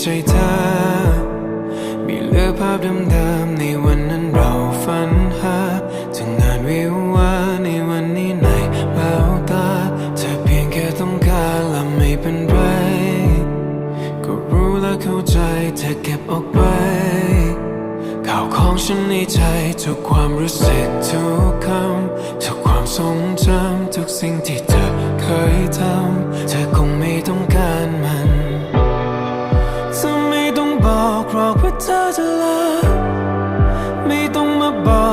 ใจเธอ มีเหลือภาพเดิมๆในวันนั้นเราฝันหาถึงงานวิววาในวันนี้ในแววตาเธอเพียงแค่ต้องการและไม่เป็นไร ก็รู้และเข้าใจเธอเก็บออกไปข่าวของฉันในใจทุกความรู้สึกทุกคำทุกความทรงจำทุกสิ่งที่เธอเคยทำเธอคงไม่ต้องการ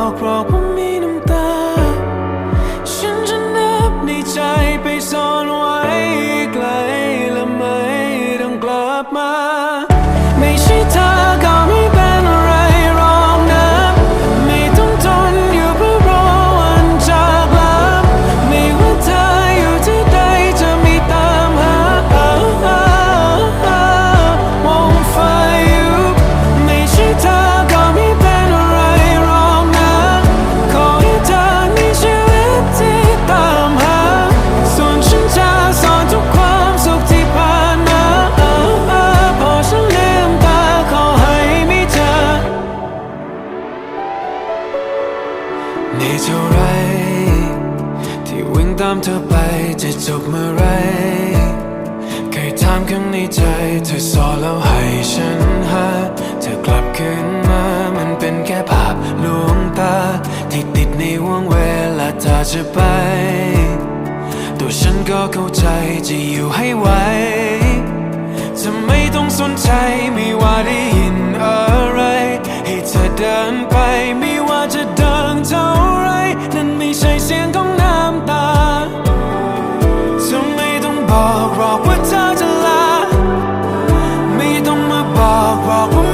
บอกหรอกว่ามีน้ำตา ฉันจะนับในใจไปซ่อนไว้ไกลและไม่ต้องกลับมา ไม่ใช่เธอ เนเท่าไร ที่วิ่งตามเธอไปจะจบเมื่อไรเคยถามข้างในใจ เธอสอแล้วให้ฉันหาเธอกลับคืนมามันเป็นแค่ภาพลวงตา ที่ติดในวงเวลาเธอจะไป ตัวฉันก็เข้าใจจะอยู่ให้ไหวจะไม่ต้องสนใจไม่ว่าได้ยินอะไร ให้เธอเดินไปไม่ว่าจะ บอกว่าเธอจะลา ไม่ต้องมาบอกบอกว่า